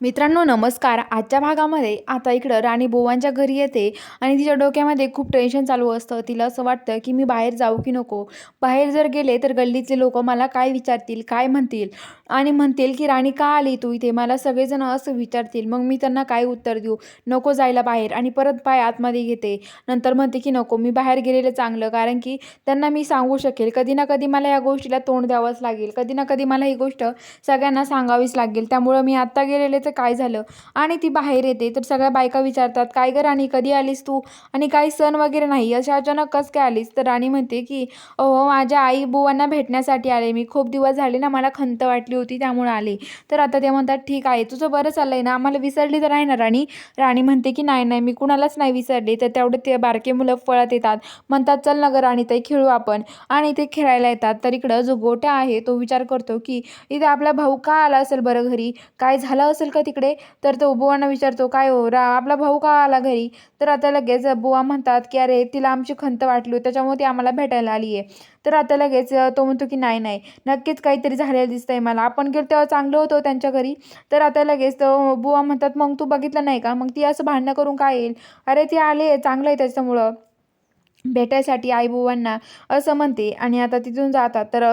मित्रांनो नमस्कार. आजच्या भागामध्ये आता इकडं राणी बोवांच्या घरी येते आणि तिच्या डोक्यामध्ये खूप टेन्शन चालू असतं. तिला असं वाटतं की मी बाहेर जाऊ की नको? बाहेर जर गेले तर गल्लीतले लोक मला काय विचारतील काय म्हणतील? आणि म्हणतील की राणी का आली तू इथे? मला सगळेजण असं विचारतील. मग मी त्यांना काय उत्तर देऊ? नको जायला बाहेर. आणि परत पाय आतमध्ये घेते. नंतर म्हणते की नको मी बाहेर गेलेलं चांगलं. कारण की त्यांना मी सांगू शकेल. कधी ना कधी मला या गोष्टीला तोंड द्यावंच लागेल. कधी ना कधी मला ही गोष्ट सगळ्यांना सांगावीच लागेल. त्यामुळं मी आत्ता गेलेले तर काय झालं? आणि ती बाहेर येते. तर सगळ्या बायका विचारतात काय गं राणी कधी आलीस तू? आणि काही सण वगैरे नाही. अशा अचानक कस काय आलीस? तर राणी म्हणते की अहो माझ्या आई बुवांना भेटण्यासाठी आले. मी खूप दिवस झाले ना मला खंत वाटली होती त्यामुळे आले. तर आता ते म्हणतात ठीक आहे तुझं बरं चाललंय ना? आम्हाला विसरली तर आहे ना राणी? राणी म्हणते की नाही नाही मी कुणालाच नाही विसरले. तर तेवढे ते बारके मुलं पळत येतात. म्हणतात चल ना गं राणी ते खेळू आपण. आणि ते खेळायला येतात. तर इकडं जो गोट्या आहे तो विचार करतो की इथे आपला भाऊ का आला असेल बरं घरी? काय झालं असेल का तिकडे? तर तो बुवांना विचारतो काय हो रा आपला भाऊ का आला घरी? तर आता लगेच बुवा म्हणतात की अरे तिला आमची खंत वाटली त्याच्यामुळे ती आम्हाला भेटायला आली आहे. तर आता लगेच तो म्हणतो की नाही नाही नक्कीच काहीतरी झालेलं दिसतंय मला. आपण गेलो तेव्हा चांगलं होतो हो त्यांच्या घरी. तर आता लगेच तो बुवा म्हणतात मग तू बघितलं नाही का? मग ती असं भांडणं करून काय येईल? अरे ती आली आहे चांगलं आहे त्याच्यामुळं. भेटायसाठी आईबुवांना असं म्हणते आणि आता तिथून जातात. तर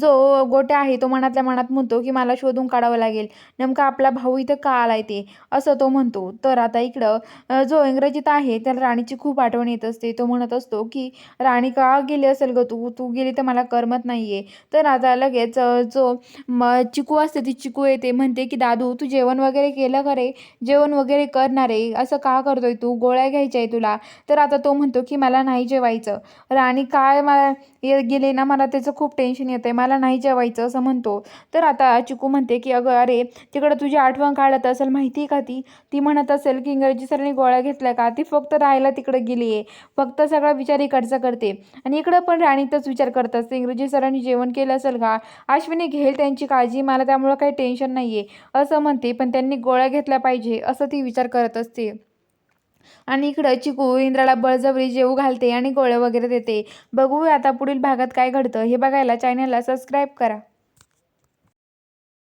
जो गोट्या आहे तो मनातल्या मनात म्हणतो की मला शोधून काढावं लागेल. नेमका आपला भाऊ इथं का आलाय ते? असं तो म्हणतो. तर आता इकडं जो इंग्रजीत आहे त्याला राणीची खूप आठवण येत असते. तो म्हणत असतो की राणी का गेली असेल ग तू? तू गेली तर मला करमत नाही आहे तर आता लगेच जो म चिकू असते ती चिकू येते म्हणते की दादू तू जेवण वगैरे केलं का रे? जेवण वगैरे करणार आहे. असं का करतोय तू? गोळ्या घ्यायच्या आहे तुला. तर आता तो म्हणतो की मला नाही जेवायचं. राणी काय मला ये गेले ना मला त्याचं खूप टेन्शन येतं आहे मला नाही जेवायचं असं म्हणतो. तर आता चिकू म्हणते की अगं अरे तिकडं तुझी आठवण काढत असेल माहिती आहे का ती? ती म्हणत असेल की इंग्रजी सरांनी गोळ्या घेतल्या का? ती फक्त राहायला तिकडं गेली आहे फक्त सगळा विचार इकडचा करते. आणि इकडं पण राणीचाच विचार करत असते. इंग्रजी सरांनी जेवण केलं असेल का? अश्विनी घेईल त्यांची काळजी. मला त्यामुळं काही टेन्शन नाही आहे असं म्हणते पण त्यांनी गोळ्या घेतल्या पाहिजे असं ती विचार करत असते. आणि इकडं चिकू इंद्राला बळजबरी जेऊ घालते आणि गोळ्या वगैरे देते. बघूया आता पुढील भागात काय घडतं. हे बघायला चॅनलला सबस्क्राईब करा.